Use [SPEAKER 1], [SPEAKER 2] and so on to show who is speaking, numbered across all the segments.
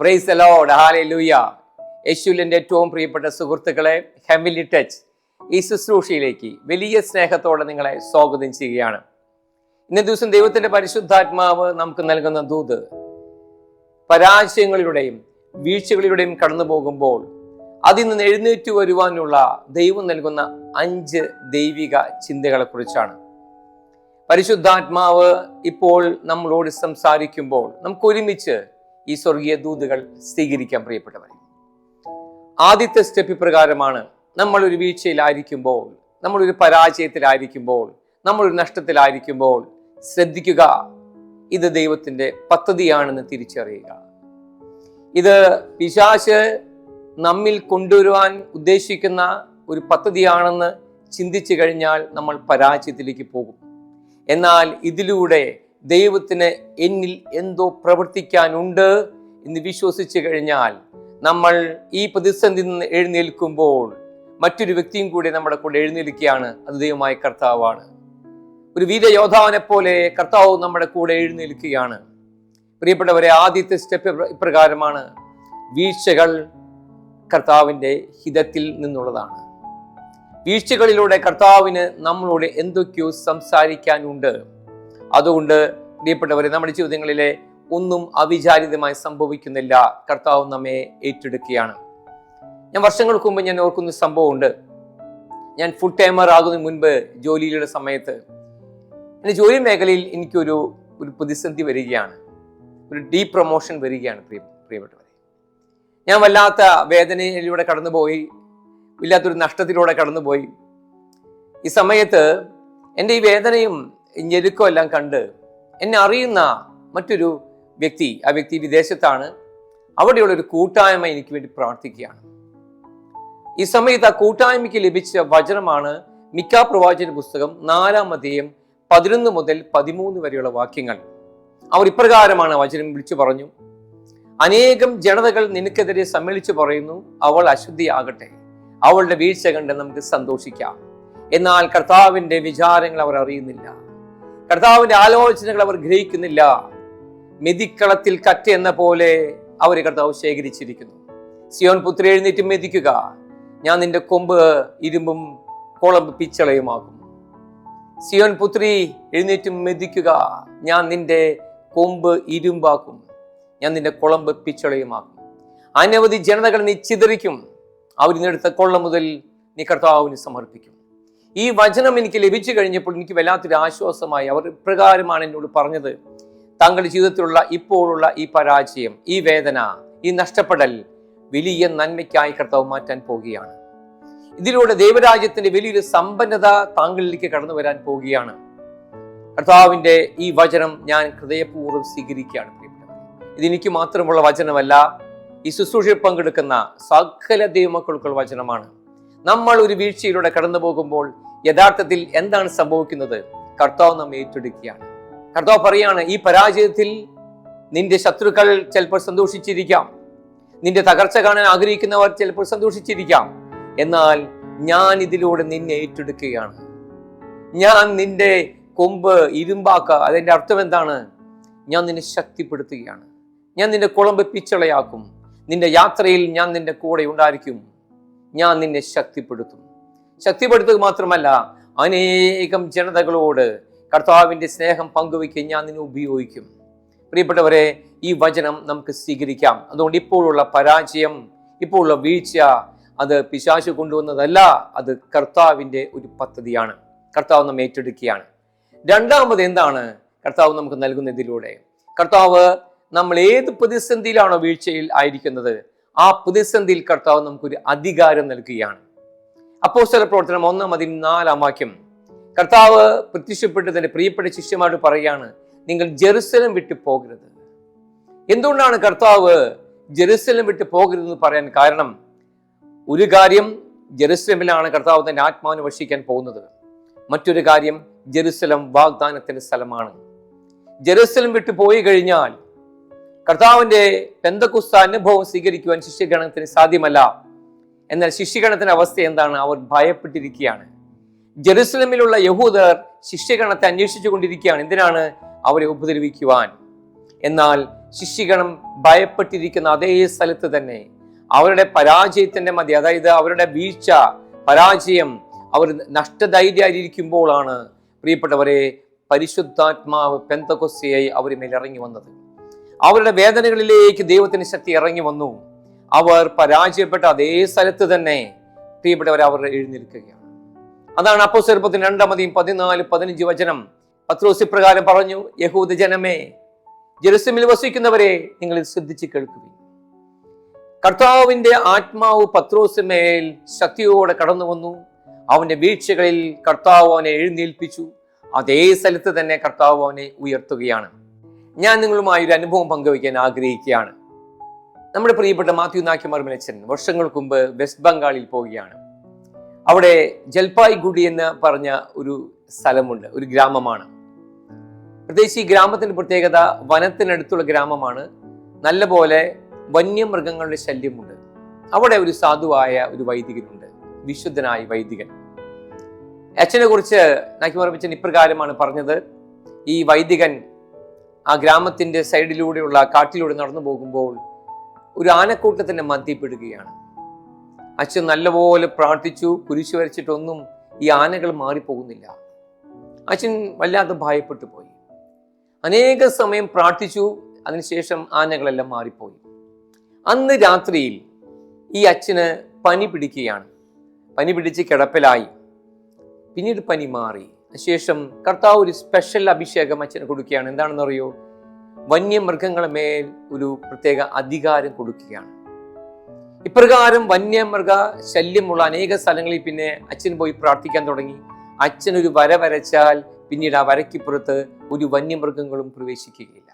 [SPEAKER 1] Price load ലൂയ യേശുവിന്റെ ഏറ്റവും പ്രിയപ്പെട്ട സുഹൃത്തുക്കളെ ഹെമിലി ടച്ച് ഈ ശുശ്രൂഷയിലേക്ക് വലിയ സ്നേഹത്തോടെ നിങ്ങളെ സ്വാഗതം ചെയ്യുകയാണ്. ഇന്നേ ദിവസം ദൈവത്തിന്റെ പരിശുദ്ധാത്മാവ് നമുക്ക് നൽകുന്ന ദൂത് പരാജയങ്ങളിലൂടെയും വീഴ്ചകളിലൂടെയും കടന്നു പോകുമ്പോൾ അതിൽ നിന്ന് എഴുന്നേറ്റ് വരുവാനുള്ള ദൈവം നൽകുന്ന അഞ്ച് ദൈവിക ചിന്തകളെക്കുറിച്ചാണ്. പരിശുദ്ധാത്മാവ് ഇപ്പോൾ നമ്മളോട് സംസാരിക്കുമ്പോൾ നമുക്ക് ഒരുമിച്ച് ഈ സ്വർഗീയ ദൂതുകൾ സ്വീകരിക്കാൻ പ്രിയപ്പെട്ടവരെ. ആദ്യത്തെ സ്റ്റെപ്പ് ഇപ്രകാരമാണ് നമ്മൾ ഒരു വീഴ്ചയിലായിരിക്കുമ്പോൾ നമ്മളൊരു പരാജയത്തിലായിരിക്കുമ്പോൾ നമ്മളൊരു നഷ്ടത്തിലായിരിക്കുമ്പോൾ ശ്രദ്ധിക്കുക. ഇത് ദൈവത്തിന്റെ പദ്ധതിയാണെന്ന് തിരിച്ചറിയുക. ഇത് പിശാശ് നമ്മിൽ കൊണ്ടുവരുവാൻ ഉദ്ദേശിക്കുന്ന ഒരു പദ്ധതിയാണെന്ന് ചിന്തിച്ചു കഴിഞ്ഞാൽ നമ്മൾ പരാജയത്തിലേക്ക് പോകും. എന്നാൽ ഇതിലൂടെ ദൈവത്തിന് എന്നിൽ എന്തോ പ്രവർത്തിക്കാനുണ്ട് എന്ന് വിശ്വസിച്ചു കഴിഞ്ഞാൽ നമ്മൾ ഈ പ്രതിസന്ധി നിന്ന് എഴുന്നേൽക്കുമ്പോൾ മറ്റൊരു വ്യക്തിയും കൂടി നമ്മുടെ കൂടെ എഴുന്നേൽക്കുകയാണ്. അത് ദൈവമായ കർത്താവാണ്. ഒരു വീരയോദ്ധാവിനെ പോലെ കർത്താവ് നമ്മുടെ കൂടെ എഴുന്നേൽക്കുകയാണ്. പ്രിയപ്പെട്ടവരെ ആദ്യത്തെ സ്റ്റെപ്പ് ഇപ്രകാരമാണ് വീഴ്ചകൾ കർത്താവിന്റെ ഹിതത്തിൽ നിന്നുള്ളതാണ്. വീഴ്ചകളിലൂടെ കർത്താവിന് നമ്മളോട് എന്തൊക്കെയോ സംസാരിക്കാനുണ്ട്. അതുകൊണ്ട് പ്രിയപ്പെട്ടവരെ നമ്മുടെ ജീവിതങ്ങളിലെ ഒന്നും അവിചാരിതമായി സംഭവിക്കുന്നില്ല. കർത്താവ് നമ്മെ ഏറ്റെടുക്കുകയാണ്. ഞാൻ വർഷങ്ങൾക്ക് മുമ്പ് ഞാൻ ഓർക്കുന്ന സംഭവമുണ്ട്. ഞാൻ ഫുൾ ടൈമർ ആകുന്നതിന് മുൻപ് ജോലിയുടെ സമയത്ത് എന്റെ ജോലി മേഖലയിൽ എനിക്കൊരു ഒരു പ്രതിസന്ധി വരികയാണ്. ഒരു ഡീ പ്രൊമോഷൻ വരികയാണ് പ്രിയ പ്രിയപ്പെട്ടവരെ. ഞാൻ വല്ലാത്ത വേദനയിലൂടെ കടന്നുപോയി വല്ലാത്തൊരു നഷ്ടത്തിലൂടെ കടന്നുപോയി. ഈ സമയത്ത് എന്റെ ഈ വേദനയും ഞെരുക്കവും എല്ലാം കണ്ട് എന്നെ അറിയുന്ന മറ്റൊരു വ്യക്തി ആ വ്യക്തി വിദേശത്താണ്. അവിടെയുള്ള ഒരു കൂട്ടായ്മ എനിക്ക് വേണ്ടി പ്രാർത്ഥിക്കുകയാണ്. ഈ സമയത്ത് ആ കൂട്ടായ്മയ്ക്ക് ലഭിച്ച വചനമാണ് മിക്ക പ്രവാചന പുസ്തകം നാലാം അധ്യയം പതിനൊന്ന് മുതൽ പതിമൂന്ന് വരെയുള്ള വാക്യങ്ങൾ. അവർ ഇപ്രകാരമാണ് വചനം വിളിച്ചു പറഞ്ഞു. അനേകം ജനതകൾ നിനക്കെതിരെ സമ്മേളിച്ചു പറയുന്നു അവൾ അശുദ്ധിയാകട്ടെ. അവളുടെ വീഴ്ച കണ്ട് നമുക്ക് സന്തോഷിക്കാം. എന്നാൽ കർത്താവിന്റെ വിചാരങ്ങൾ അവർ അറിയുന്നില്ല. കർത്താവിന്റെ ആലോചനകൾ അവർ ഗ്രഹിക്കുന്നില്ല. മെതിക്കളത്തിൽ കറ്റ എന്ന പോലെ അവർ കർത്താവ് ശേഖരിച്ചിരിക്കുന്നു. സിയോൻ പുത്രി എഴുന്നേറ്റ് മെതിക്കുക. ഞാൻ നിന്റെ കൊമ്പ് ഇരുമ്പും കുളമ്പ് പിച്ചളയുമാകും സിയോൻ പുത്രി എഴുന്നേറ്റ് മെതിക്കുക. ഞാൻ നിന്റെ കൊമ്പ് ഇരുമ്പാക്കും. ഞാൻ നിന്റെ കുളമ്പ് പിച്ചളയുമാക്കും. അനവധി ജനതകൾ നീ ചിതറിക്കും അവരിന്നെടുത്ത കൊള്ള മുതൽ നീ കർത്താവിന് സമർപ്പിക്കും. ഈ വചനം എനിക്ക് ലഭിച്ചു കഴിഞ്ഞപ്പോൾ എനിക്ക് വല്ലാത്തൊരു ആശ്വാസമായി. അവർ ഇപ്രകാരമാണ് എന്നോട് പറഞ്ഞത്. താങ്കളുടെ ജീവിതത്തിലുള്ള ഇപ്പോഴുള്ള ഈ പരാജയം ഈ വേദന ഈ നഷ്ടപ്പെടൽ വലിയ നന്മയ്ക്കായി കർത്താവ് മാറ്റാൻ പോവുകയാണ്. ഇതിലൂടെ ദൈവരാജ്യത്തിന്റെ വലിയൊരു സമ്പന്നത താങ്കളിലേക്ക് കടന്നു വരാൻ പോവുകയാണ്. കർത്താവിന്റെ ഈ വചനം ഞാൻ ഹൃദയപൂർവം സ്വീകരിക്കുകയാണ് ഇതെനിക്ക് മാത്രമുള്ള വചനമല്ല ഈ ശുശ്രൂഷയിൽ പങ്കെടുക്കുന്ന സകല ദൈവമക്കൾക്കുള്ള വചനമാണ്. നമ്മൾ ഒരു വീഴ്ചയിലൂടെ കടന്നു പോകുമ്പോൾ യഥാർത്ഥത്തിൽ എന്താണ് സംഭവിക്കുന്നത്? കർത്താവ് നമ്മെ ഏറ്റെടുക്കുകയാണ്. കർത്താവ് പറയാണ് ഈ പരാജയത്തിൽ നിന്റെ ശത്രുക്കൾ ചിലപ്പോൾ സന്തോഷിച്ചിരിക്കാം. നിന്റെ തകർച്ച കാണാൻ ആഗ്രഹിക്കുന്നവർ ചിലപ്പോൾ സന്തോഷിച്ചിരിക്കാം. എന്നാൽ ഞാൻ ഇതിലൂടെ നിന്നെ ഏറ്റെടുക്കുകയാണ്. ഞാൻ നിന്റെ കൊമ്പ് ഇരുമ്പാക്ക അതിന്റെ അർത്ഥം എന്താണ്? ഞാൻ നിന്നെ ശക്തിപ്പെടുത്തുകയാണ്. ഞാൻ നിന്റെ കുളമ്പ് പിച്ചളയാക്കും. നിന്റെ യാത്രയിൽ ഞാൻ നിന്റെ കൂടെ ഉണ്ടായിരിക്കും. ഞാൻ നിന്നെ ശക്തിപ്പെടുത്തും. ശക്തിപ്പെടുത്തുക മാത്രമല്ല അനേകം ജനതകളോട് കർത്താവിന്റെ സ്നേഹം പങ്കുവയ്ക്കാൻ ഞാൻ നിന്നെ ഉപയോഗിക്കും. പ്രിയപ്പെട്ടവരെ ഈ വചനം നമുക്ക് സ്വീകരിക്കാം. അതുകൊണ്ട് ഇപ്പോഴുള്ള പരാജയം ഇപ്പോഴുള്ള വീഴ്ച അത് പിശാശു കൊണ്ടുവന്നതല്ല അത് കർത്താവിന്റെ ഒരു പദ്ധതിയാണ്. കർത്താവ് നമ്മെ ഏറ്റെടുക്കുകയാണ്. രണ്ടാമത് എന്താണ്? കർത്താവ് നമുക്ക് നൽകുന്നതിലൂടെ. കർത്താവ് നമ്മൾ ഏത് പ്രതിസന്ധിയിലാണോ വീഴ്ചയിൽ ആയിരിക്കുന്നത് ആ പ്രതിസന്ധിയിൽ കർത്താവ് നമുക്കൊരു അധികാരം നൽകുകയാണ്. അപ്പോസ്തല പ്രവർത്തനം ഒന്നാം അതിന് നാലാം വാക്യം. കർത്താവ് പ്രത്യക്ഷപ്പെട്ട് തന്റെ പ്രിയപ്പെട്ട ശിഷ്യന്മാരോട് പറയുകയാണ് നിങ്ങൾ ജെറുസലം വിട്ടു പോകരുത്. എന്തുകൊണ്ടാണ് കർത്താവ് ജെറുസലം വിട്ടു പോകരുതെന്ന് പറയാൻ കാരണം? ഒരു കാര്യം ജെറുസലമിലാണ് കർത്താവ് തന്റെ ആത്മാവിനെ വർഷിക്കാൻ പോകുന്നത്. മറ്റൊരു കാര്യം ജെറുസലം വാഗ്ദാനത്തിന്റെ സ്ഥലമാണ്. ജെറുസലം വിട്ടു പോയി കഴിഞ്ഞാൽ കർത്താവിന്റെ പെന്തക്കുസ്ത അനുഭവം സ്വീകരിക്കുവാൻ ശിഷ്യഗണത്തിന് സാധ്യമല്ല. എന്നാൽ ശിഷ്യഗണത്തിന്റെ അവസ്ഥ എന്താണ്? അവർ ഭയപ്പെട്ടിരിക്കുകയാണ്. ജെറുസലമിലുള്ള യഹൂദർ ശിഷ്യഗണത്തെ അന്വേഷിച്ചു കൊണ്ടിരിക്കുകയാണ് എന്തിനാണ്? അവരെ ഉപദ്രവിക്കുവാൻ. എന്നാൽ ശിഷ്യഗണം ഭയപ്പെട്ടിരിക്കുന്ന അതേ സ്ഥലത്ത് തന്നെ അവരുടെ പരാജയത്തിന്റെ മതി അതായത് അവരുടെ വീഴ്ച പരാജയം അവർ നഷ്ടധൈര്യായിരിക്കുമ്പോഴാണ് പ്രിയപ്പെട്ടവരെ പരിശുദ്ധാത്മാവ് പെന്തകൊസ്സയായി അവർ മേലിറങ്ങി വന്നത്. അവരുടെ വേദനകളിലേക്ക് ദൈവത്തിന് ശക്തി ഇറങ്ങി വന്നു. അവർ പരാജയപ്പെട്ട അതേ സ്ഥലത്ത് തന്നെ പ്രിയപ്പെട്ടവർ അവർ എഴുന്നേൽക്കുകയാണ്. അതാണ് അപ്പോ സ്വരൂപത്തിന് രണ്ടാമതെയും പതിനാല് പതിനഞ്ച് വചനം. പത്രോസി പ്രകാരം പറഞ്ഞു യഹൂദ ജനമേ ജെറുസമിൽ വസിക്കുന്നവരെ നിങ്ങൾ ശ്രദ്ധിച്ച് കേൾക്കുകയും കർത്താവിന്റെ ആത്മാവ് പത്രോസിന്മേൽ ശക്തിയോടെ കടന്നു വന്നു. അവന്റെ വീഴ്ചകളിൽ കർത്താവ് അവനെ എഴുന്നേൽപ്പിച്ചു. അതേ സ്ഥലത്ത് തന്നെ കർത്താവ് അവനെ ഉയർത്തുകയാണ്. ഞാൻ നിങ്ങളുമായി ഒരു അനുഭവം പങ്കുവയ്ക്കാൻ ആഗ്രഹിക്കുകയാണ്. നമ്മുടെ പ്രിയപ്പെട്ട മാത്യു നാക്കിമാർ മിലച്ചൻ വർഷങ്ങൾക്ക് മുമ്പ് വെസ്റ്റ് ബംഗാളിൽ പോവുകയാണ്. അവിടെ ജൽപായ്ഗുഡി എന്ന് പറഞ്ഞ ഒരു സ്ഥലമുണ്ട് ഒരു ഗ്രാമമാണ്. പ്രത്യേകിച്ച് ഈ ഗ്രാമത്തിന്റെ പ്രത്യേകത വനത്തിനടുത്തുള്ള ഗ്രാമമാണ്. നല്ലപോലെ വന്യമൃഗങ്ങളുടെ ശല്യമുണ്ട്. അവിടെ ഒരു സാധുവായ ഒരു വൈദികനുണ്ട് വിശുദ്ധനായ വൈദികൻ. അച്ഛനെ കുറിച്ച് നാക്കിമറപ്പിച്ചൻ ഇപ്രകാരമാണ് പറഞ്ഞത് ഈ വൈദികൻ ആ ഗ്രാമത്തിന്റെ സൈഡിലൂടെയുള്ള കാട്ടിലൂടെ നടന്നു പോകുമ്പോൾ ഒരു ആനക്കൂട്ടത്തിന്റെ മധ്യപ്പെടുകയാണ് അച്ഛൻ നല്ലപോലെ പ്രാർത്ഥിച്ചു കുരിശു വരച്ചിട്ടൊന്നും ഈ ആനകൾ മാറിപ്പോകുന്നില്ല. അച്ഛൻ വല്ലാതെ ഭയപ്പെട്ടു പോയി. അനേക സമയം പ്രാർത്ഥിച്ചു അതിനുശേഷം ആനകളെല്ലാം മാറിപ്പോയി. അന്ന് രാത്രിയിൽ ഈ അച്ഛന് പനി പിടിക്കുകയാണ്. പനി പിടിച്ച് കിടപ്പിലായി. പിന്നീട് പനി മാറി. ശേഷം കർത്താവ് ഒരു സ്പെഷ്യൽ അഭിഷേകം അച്ഛന് കൊടുക്കുകയാണ്. എന്താണെന്ന് അറിയോ വന്യമൃഗങ്ങളെ മേൽ ഒരു പ്രത്യേക അധികാരം കൊടുക്കുകയാണ്. ഇപ്രകാരം വന്യമൃഗ ശല്യമുള്ള അനേക സ്ഥലങ്ങളിൽ പിന്നെ അച്ഛൻ പോയി പ്രാർത്ഥിക്കാൻ തുടങ്ങി. അച്ഛൻ ഒരു വര വരച്ചാൽ പിന്നീട് ആ വരയ്ക്കിപ്പുറത്ത് ഒരു വന്യമൃഗങ്ങളും പ്രവേശിക്കുകയില്ല.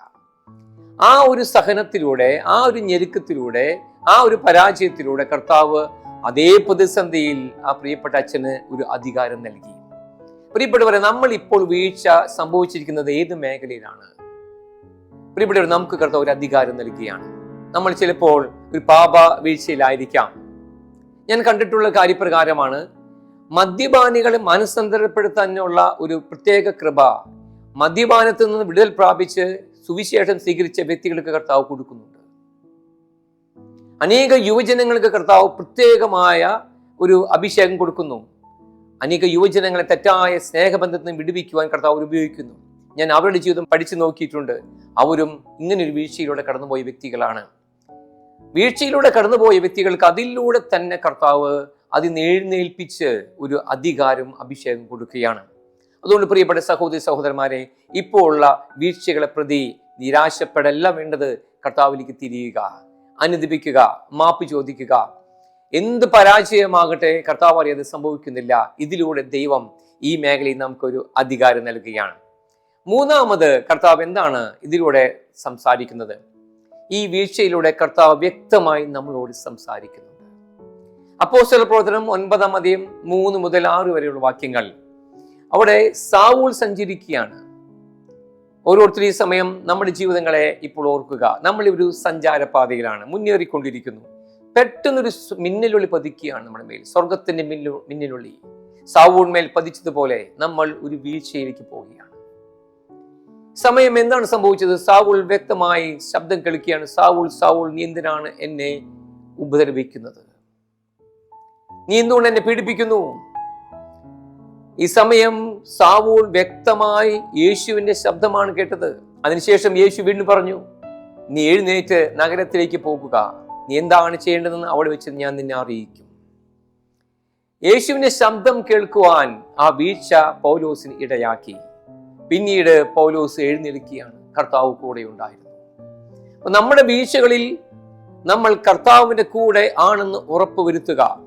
[SPEAKER 1] ആ ഒരു സഹനത്തിലൂടെ ആ ഒരു ഞെരുക്കത്തിലൂടെ ആ ഒരു പരാജയത്തിലൂടെ കർത്താവ് അതേ പ്രതിസന്ധിയിൽ ആ പ്രിയപ്പെട്ട അച്ഛന് ഒരു അധികാരം നൽകി. പ്രിയപ്പെട്ടവരെ നമ്മൾ ഇപ്പോൾ വീഴ്ച സംഭവിച്ചിരിക്കുന്നത് ഏത് മേഖലയിലാണ്? പ്രിയപ്പെട്ടവർ നമുക്ക് കർത്താവ് ഒരു അധികാരം നൽകുകയാണ്. നമ്മൾ ചിലപ്പോൾ ഒരു പാപ വീഴ്ചയിലായിരിക്കാം. ഞാൻ കണ്ടിട്ടുള്ള കാര്യപ്രകാരമാണ് മദ്യപാനികളെ മനസ്സന്തരപ്പെടുത്താനുള്ള ഒരു പ്രത്യേക കൃപ മദ്യപാനത്തിൽ നിന്ന് വിടുതൽ പ്രാപിച്ച് സുവിശേഷം സ്വീകരിച്ച വ്യക്തികൾക്ക് കർത്താവ് കൊടുക്കുന്നുണ്ട്. അനേക യുവജനങ്ങൾക്ക് കർത്താവ് പ്രത്യേകമായ ഒരു അഭിഷേകം കൊടുക്കുന്നു. അനേക യുവജനങ്ങളെ തെറ്റായ സ്നേഹബന്ധത്തിൽ നിന്ന് വിടുവിക്കുവാൻ കർത്താവ് ഉപയോഗിക്കുന്നു. ഞാൻ അവരുടെ ജീവിതം പഠിച്ചു നോക്കിയിട്ടുണ്ട്. അവരും ഇങ്ങനൊരു വീഴ്ചയിലൂടെ കടന്നുപോയ വ്യക്തികളാണ്. വീഴ്ചയിലൂടെ കടന്നുപോയ വ്യക്തികൾക്ക് അതിലൂടെ തന്നെ കർത്താവ് അതിന് എഴുന്നേൽപ്പിച്ച് ഒരു അധികാരം അഭിഷേകം കൊടുക്കുകയാണ്. അതുകൊണ്ട് പ്രിയപ്പെട്ട സഹോദരി സഹോദരന്മാരെ ഇപ്പോൾ ഉള്ള വീഴ്ചകളെ പ്രതി നിരാശപ്പെടല്ല വേണ്ടത് കർത്താവിലേക്ക് തിരിയുക അനുദിപ്പിക്കുക മാപ്പ് ചോദിക്കുക എന്ത് പരാജയമാകട്ടെ കർത്താവ് അറിയാതെ സംഭവിക്കുന്നില്ല. ഇതിലൂടെ ദൈവം ഈ മേഖലയിൽ നമുക്കൊരു അധികാരം നൽകുകയാണ്. മൂന്നാമത് കർത്താവ് എന്താണ് ഇതിലൂടെ സംസാരിക്കുന്നത്? ഈ വീഴ്ചയിലൂടെ കർത്താവ് വ്യക്തമായി നമ്മളോട് സംസാരിക്കുന്നുണ്ട് ചില പ്രവർത്തനം ഒൻപതാം അധികം മൂന്ന് മുതൽ ആറ് വരെയുള്ള വാക്യങ്ങൾ. അവിടെ സാവൂൾ സഞ്ചരിക്കുകയാണ്. ഓരോരുത്തർ ഈ സമയം നമ്മുടെ ജീവിതങ്ങളെ ഇപ്പോൾ ഓർക്കുക. നമ്മൾ ഒരു സഞ്ചാരപാതയിലാണ്. മുന്നേറിക്കൊണ്ടിരിക്കുന്നു. പെട്ടെന്നൊരു മിന്നലൊളി പതിക്കുകയാണ് നമ്മുടെ മേൽ സ്വർഗത്തിന്റെ മിന്നു മിന്നലൊളി. സാവൂൺമേൽ പതിച്ചതുപോലെ നമ്മൾ ഒരു വീഴ്ചയിലേക്ക് പോവുകയാണ്. സമയം എന്താണ് സംഭവിച്ചത്? സാവുൾ വ്യക്തമായി ശബ്ദം കേൾക്കുകയാണ്. സാവുൾ സാവുൾ നീ എന്തിനാണ് എന്നെ ഉപദ്രവിക്കുന്നത്? നീ എന്തുകൊണ്ട് എന്നെ പീഡിപ്പിക്കുന്നു? ഈ സമയം സാവൂൾ വ്യക്തമായി യേശുവിന്റെ ശബ്ദമാണ് കേട്ടത്. അതിനുശേഷം യേശു വീണ്ടും പറഞ്ഞു നീ എഴുന്നേറ്റ് നഗരത്തിലേക്ക് പോകുക. നീ എന്താണ് ചെയ്യേണ്ടതെന്ന് അവിടെ വെച്ച് ഞാൻ നിന്നെ അറിയിക്കും. യേശുവിന്റെ ശബ്ദം കേൾക്കുവാൻ ആ വീഴ്ച പൗലോസിന് ഇടയാക്കി. പിന്നീട് പൗലോസ് എഴുന്നേൽക്കുകയാണ്. കർത്താവ് കൂടെ ഉണ്ടായിരുന്നു. അപ്പൊ നമ്മുടെ വീഴ്ചകളിൽ നമ്മൾ കർത്താവിന്റെ കൂടെ ആണെന്ന് ഉറപ്പ് വരുത്തുക.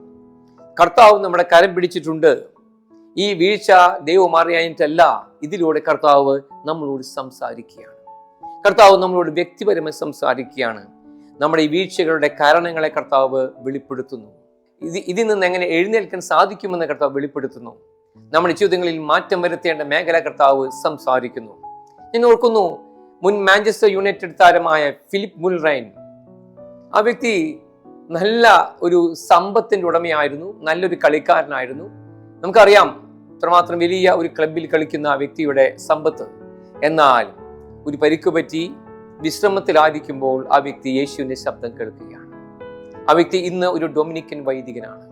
[SPEAKER 1] കർത്താവ് നമ്മുടെ കരം പിടിച്ചിട്ടുണ്ട്. ഈ വീഴ്ച ദൈവം അറിയാനിട്ടല്ല ഇതിലൂടെ കർത്താവ് നമ്മളോട് സംസാരിക്കുകയാണ്. കർത്താവ് നമ്മളോട് വ്യക്തിപരമായി സംസാരിക്കുകയാണ്. നമ്മുടെ ഈ വീഴ്ചകളുടെ കാരണങ്ങളെ കർത്താവ് വെളിപ്പെടുത്തുന്നു. ഇത് ഇതിൽ നിന്ന് എങ്ങനെ എഴുന്നേൽക്കാൻ സാധിക്കുമെന്ന് കർത്താവ് വെളിപ്പെടുത്തുന്നു. നമ്മുടെ ജീവിതങ്ങളിൽ മാറ്റം വരുത്തേണ്ട മേഖല കർത്താവ് സംസാരിക്കുന്നു. ഞാൻ ഓർക്കുന്നു മുൻ മാഞ്ചസ്റ്റർ യുണൈറ്റഡ് താരമായ ഫിലിപ്പ് മുൽറൈൻ. ആ വ്യക്തി നല്ല ഒരു സമ്പത്തിന്റെ ഉടമയായിരുന്നു നല്ലൊരു കളിക്കാരനായിരുന്നു. നമുക്കറിയാം ഇത്രമാത്രം വലിയ ഒരു ക്ലബിൽ കളിക്കുന്ന ആ വ്യക്തിയുടെ സമ്പത്ത്. എന്നാൽ ഒരു പരിക്ക് പറ്റി വിശ്രമത്തിലായിരിക്കുമ്പോൾ ആ വ്യക്തി യേശുവിന്റെ ശബ്ദം കേൾക്കുകയാണ്. ആ വ്യക്തി ഇന്ന് ഒരു ഡൊമിനിക്കൻ വൈദികനാണ്.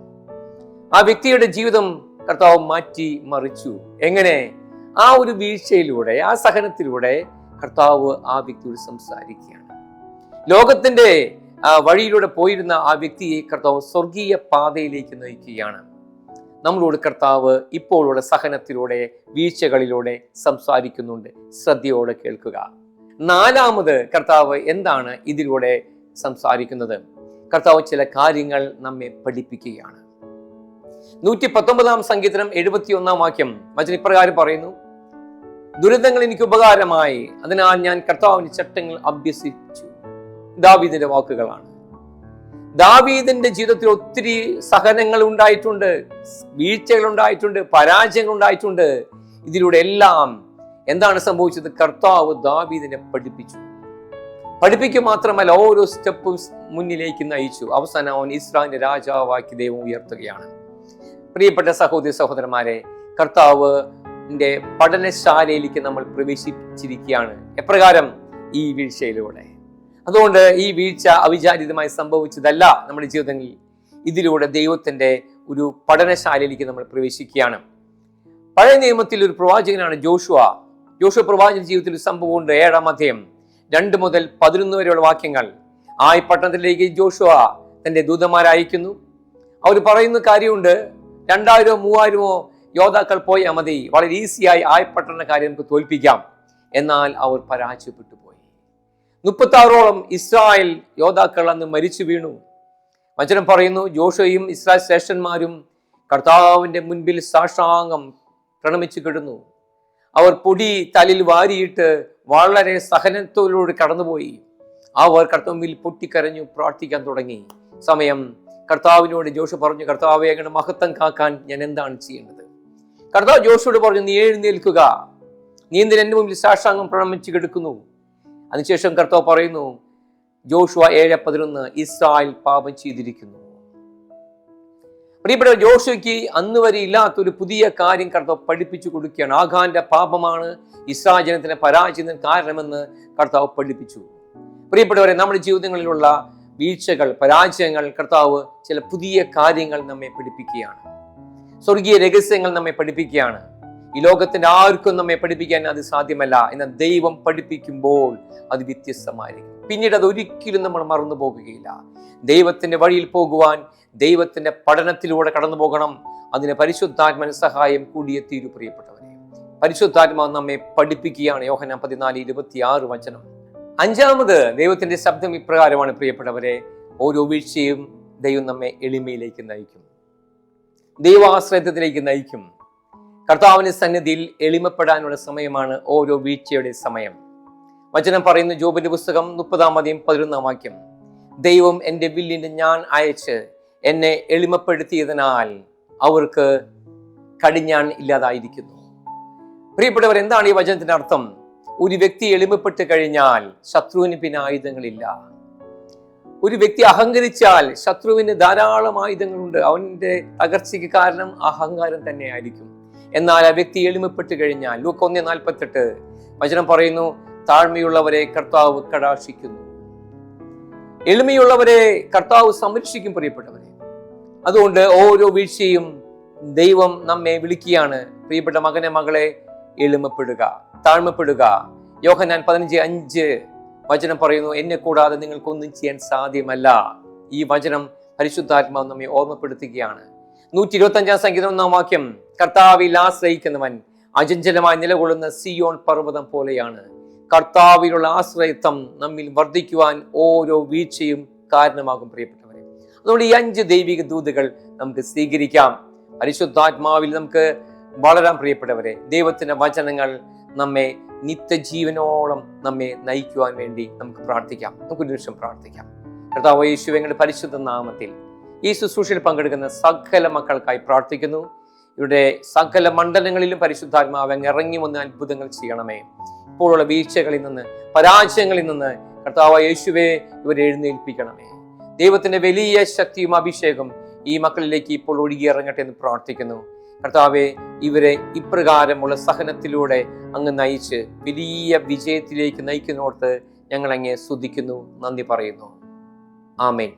[SPEAKER 1] ആ വ്യക്തിയുടെ ജീവിതം കർത്താവ് മാറ്റി മറിച്ചു. എങ്ങനെ? ആ ഒരു വീഴ്ചയിലൂടെ ആ സഹനത്തിലൂടെ കർത്താവ് ആ വ്യക്തിയോട് സംസാരിക്കുകയാണ്. ലോകത്തിന്റെ വഴിയിലൂടെ പോയിരുന്ന ആ വ്യക്തിയെ കർത്താവ് സ്വർഗീയ പാതയിലേക്ക് നയിക്കുകയാണ്. നമ്മളോട് കർത്താവ് ഇപ്പോഴുള്ള സഹനത്തിലൂടെ വീഴ്ചകളിലൂടെ സംസാരിക്കുന്നുണ്ട്. ശ്രദ്ധയോടെ കേൾക്കുക. നാലാമത് കർത്താവ് എന്താണ് ഇതിലൂടെ സംസാരിക്കുന്നത്? കർത്താവ് ചില കാര്യങ്ങൾ നമ്മെ പഠിപ്പിക്കുകയാണ്. നൂറ്റി പത്തൊമ്പതാം സംഗീതം എഴുപത്തി ഒന്നാം വാക്യം വചന ഇപ്രകാരം പറയുന്നു ദുരിതങ്ങൾ എനിക്ക് ഉപകാരമായി അതിനാൽ ഞാൻ കർത്താവിന്റെ ചട്ടങ്ങൾ അഭ്യസിച്ചു. ദാവീദിന്റെ വാക്കുകളാണ്. ദാവീദിന്റെ ജീവിതത്തിൽ ഒത്തിരി സഹനങ്ങൾ ഉണ്ടായിട്ടുണ്ട് വീഴ്ചകൾ ഉണ്ടായിട്ടുണ്ട് പരാജയങ്ങൾ ഉണ്ടായിട്ടുണ്ട്. ഇതിലൂടെ എല്ലാം എന്താണ് സംഭവിച്ചത്? കർത്താവ് ദാവീദിനെ പഠിപ്പിച്ചു. പഠിപ്പിക്കുക മാത്രമല്ല ഓരോ സ്റ്റെപ്പും മുന്നിലേക്ക് നയിച്ചു. അവസാനം അവൻ ഇസ്രായേലിന്റെ രാജാവാക്കി ദൈവം ഉയർത്തുകയാണ്. പ്രിയപ്പെട്ട സഹോദരി സഹോദരന്മാരെ കർത്താവ് പഠനശാലയിലേക്ക് നമ്മൾ പ്രവേശിച്ചിരിക്കുകയാണ്. എപ്രകാരം? ഈ വീഴ്ചയിലൂടെ. അതുകൊണ്ട് ഈ വീഴ്ച അവിചാരിതമായി സംഭവിച്ചതല്ല നമ്മുടെ ജീവിതങ്ങളിൽ ഇതിലൂടെ ദൈവത്തിന്റെ ഒരു പഠനശാലയിലേക്ക് നമ്മൾ പ്രവേശിക്കുകയാണ്. പഴയ നിയമത്തിൽ ഒരു പ്രവാചകനാണ് ജോഷുവ. ജോഷുവ പ്രവാചക ജീവിതത്തിൽ സംഭവമുണ്ട് ഏഴാം അധ്യയം. രണ്ട് മുതൽ പതിനൊന്ന് വരെയുള്ള വാക്യങ്ങൾ. ആ പട്ടണത്തിലേക്ക് ജോഷുവ തന്റെ ദൂതന്മാരയക്കുന്നു അവർ പറയുന്ന കാര്യമുണ്ട്. രണ്ടായിരമോ മൂവായിരമോ യോദ്ധാക്കൾ പോയാൽ മതി. വളരെ ഈസിയായി ആ കാര്യം നമുക്ക് തോൽപ്പിക്കാം. എന്നാൽ അവർ പരാജയപ്പെട്ടു പോയി. മുപ്പത്താറോളം ഇസ്രായേൽ യോദ്ധാക്കൾ അന്ന് മരിച്ചു വീണു. വചനം പറയുന്നു ജോഷയും ഇസ്രായേൽ ശ്രേഷ്ഠന്മാരും കർത്താവിന്റെ മുൻപിൽ സാഷ്ടാംഗം പ്രണമിച്ചു കിടന്നു. അവർ പൊടി തലയിൽ വാരിയിട്ട് വളരെ സഹനത്തോടുകൂടി കടന്നുപോയി. അവർ കർത്താവിൽ പൊട്ടിക്കരഞ്ഞു പ്രാർത്ഥിക്കാൻ തുടങ്ങി. സമയം കർത്താവിനോട് ജോഷു പറഞ്ഞു കർത്താവെ അങ്ങനെ മഹത്വം കാക്കാൻ ഞാൻ എന്താണ് ചെയ്യേണ്ടത്? കർത്താവ് ജോഷുവോട് പറഞ്ഞു നീ എഴുന്നേൽക്കുക. നീ എന്തിന് എന്റെ മുമ്പിൽ സാക്ഷാംഗം പ്രണമിച്ചു കിടക്കുന്നു? അതിനുശേഷം കർത്താവ് പറയുന്നു ജോഷുവ ഏഴ് പതിനൊന്ന് ഇസ്രായേൽ പാപം ചെയ്തിരിക്കുന്നു. പ്രിയപ്പെട്ട ജോഷയ്ക്ക് അന്ന് വരെ ഇല്ലാത്തൊരു പുതിയ കാര്യം കർത്താവ് പഠിപ്പിച്ചു കൊടുക്കുകയാണ്. ആഘാന്റെ പാപമാണ് ഇസ്രായേൽ ജനത്തിന് പരാജയത്തിന് കാരണമെന്ന് കർത്താവ് പഠിപ്പിച്ചു. പ്രിയപ്പെട്ടവരെ നമ്മുടെ ജീവിതങ്ങളിലുള്ള വീഴ്ചകൾ പരാജയങ്ങൾ കർത്താവ് ചില പുതിയ കാര്യങ്ങൾ നമ്മെ പഠിപ്പിക്കുകയാണ്. സ്വർഗീയ രഹസ്യങ്ങൾ നമ്മെ പഠിപ്പിക്കുകയാണ്. ഈ ലോകത്തിന്റെ ആർക്കും നമ്മെ പഠിപ്പിക്കാൻ അത് സാധ്യമല്ല. എന്നാൽ ദൈവം പഠിപ്പിക്കുമ്പോൾ അത് വ്യത്യസ്തമായിരിക്കും. പിന്നീട് അത് ഒരിക്കലും നമ്മൾ മറന്നു പോകുകയില്ല ദൈവത്തിന്റെ വഴിയിൽ പോകുവാൻ ദൈവത്തിന്റെ പഠനത്തിലൂടെ കടന്നു പോകണം. അതിന് പരിശുദ്ധാത്മന സഹായം കൂടിയ തീരു പ്രിയപ്പെട്ടവരെ പരിശുദ്ധാത്മാവ് നമ്മെ പഠിപ്പിക്കുകയാണ് യോഹന പതിനാല് ഇരുപത്തി ആറ് വചനം. അഞ്ചാമത് ദൈവത്തിന്റെ ശബ്ദം ഇപ്രകാരമാണ് പ്രിയപ്പെട്ടവരെ. ഓരോ വീഴ്ചയും ദൈവം നമ്മെ എളിമയിലേക്ക് നയിക്കും. ദൈവാശ്രയത്വത്തിലേക്ക് നയിക്കും. കർത്താവിന്റെ സന്നിധിയിൽ എളിമപ്പെടാനുള്ള സമയമാണ് ഓരോ വീഴ്ചയുടെ സമയം. വചനം പറയുന്ന ജോബിന്റെ പുസ്തകം മുപ്പതാം മതിയും പതിനൊന്നാം വാക്യം. ദൈവം എന്റെ വില്ലിന് ഞാൻ അയച്ച് എന്നെ എളിമപ്പെടുത്തിയതിനാൽ അവർക്ക് കടിഞ്ഞാൻ ഇല്ലാതായിരിക്കുന്നു. പ്രിയപ്പെട്ടവർ എന്താണ് ഈ വചനത്തിന്റെ അർത്ഥം? ഒരു വ്യക്തി എളിമപ്പെട്ട് കഴിഞ്ഞാൽ ശത്രുവിന് പിന്നെ ആയുധങ്ങളില്ല. ഒരു വ്യക്തി അഹങ്കരിച്ചാൽ ശത്രുവിന് ധാരാളം ആയുധങ്ങളുണ്ട്. അവന്റെ തകർച്ചയ്ക്ക് കാരണം അഹങ്കാരം തന്നെയായിരിക്കും. എന്നാൽ ആ വ്യക്തി എളിമപ്പെട്ട് കഴിഞ്ഞാൽ ലൂക്ക് ഒന്ന് നാൽപ്പത്തെട്ട് വചനം പറയുന്നു താഴ്മയുള്ളവരെ കർത്താവ് കടാക്ഷിക്കുന്നു. എളിമയുള്ളവരെ കർത്താവ് സംരക്ഷിക്കും പ്രിയപ്പെട്ടവരെ. അതുകൊണ്ട് ഓരോ വീഴ്ചയും ദൈവം നമ്മെ വിളിക്കുകയാണ്. പ്രിയപ്പെട്ട മകനെ മകളെ എളിമപ്പെടുക താഴ്മപ്പെടുക. യോഹനാൻ പതിനഞ്ച് അഞ്ച് വചനം പറയുന്നു എന്നെ കൂടാതെ നിങ്ങൾക്കൊന്നും ചെയ്യാൻ സാധ്യമല്ല. ഈ വചനം പരിശുദ്ധാത്മാവ് നമ്മെ ഓർമ്മപ്പെടുത്തുകയാണ്. നൂറ്റി ഇരുപത്തി അഞ്ചാം സംഗീതം ഒന്നാം വാക്യം കർത്താവിൽ ആശ്രയിക്കുന്നവൻ അചഞ്ചലമായി നിലകൊള്ളുന്ന സിയോൺ പർവതം പോലെയാണ്. കർത്താവിലുള്ള ആശ്രയത്വം നമ്മിൽ വർദ്ധിക്കുവാൻ ഓരോ വീഴ്ചയും കാരണമാകും പ്രിയപ്പെട്ടവരെ. അതുകൊണ്ട് ഈ അഞ്ച് ദൈവിക ദൂതുകൾ നമുക്ക് സ്വീകരിക്കാം. പരിശുദ്ധാത്മാവിൽ നമുക്ക് വളരാൻ പ്രിയപ്പെട്ടവരെ. ദൈവത്തിന്റെ വചനങ്ങൾ നമ്മെ നിത്യജീവനോളം നമ്മെ നയിക്കുവാൻ വേണ്ടി നമുക്ക് പ്രാർത്ഥിക്കാം. നമുക്ക് ഒരു നിമിഷം പ്രാർത്ഥിക്കാം. കർത്താവ് യേശുവങ്ങളുടെ പരിശുദ്ധ നാമത്തിൽ ഈ ശുശ്രൂഷയിൽ പങ്കെടുക്കുന്ന സകല മക്കൾക്കായി പ്രാർത്ഥിക്കുന്നു. ഇവിടെ സകല മണ്ഡലങ്ങളിലും പരിശുദ്ധാത്മാവ് ഇറങ്ങി വന്ന് അത്ഭുതങ്ങൾ ചെയ്യണമേ. ഇപ്പോഴുള്ള വീഴ്ചകളിൽ നിന്ന് പരാജയങ്ങളിൽ നിന്ന് കർത്താവ് യേശുവെ ഇവരെ എഴുന്നേൽപ്പിക്കണമേ. ദൈവത്തിന്റെ വലിയ ശക്തിയും അഭിഷേകം ഈ മക്കളിലേക്ക് ഇപ്പോൾ ഒഴുകിയിറങ്ങട്ടെ എന്ന് പ്രാർത്ഥിക്കുന്നു. കർത്താവെ ഇവരെ ഇപ്രകാരമുള്ള സഹനത്തിലൂടെ അങ്ങ് നയിച്ച് വലിയ വിജയത്തിലേക്ക് നയിക്കുന്നോർത്ത് ഞങ്ങൾ അങ്ങേ സ്തുതിക്കുന്നു നന്ദി പറയുന്നു. ആമേൻ.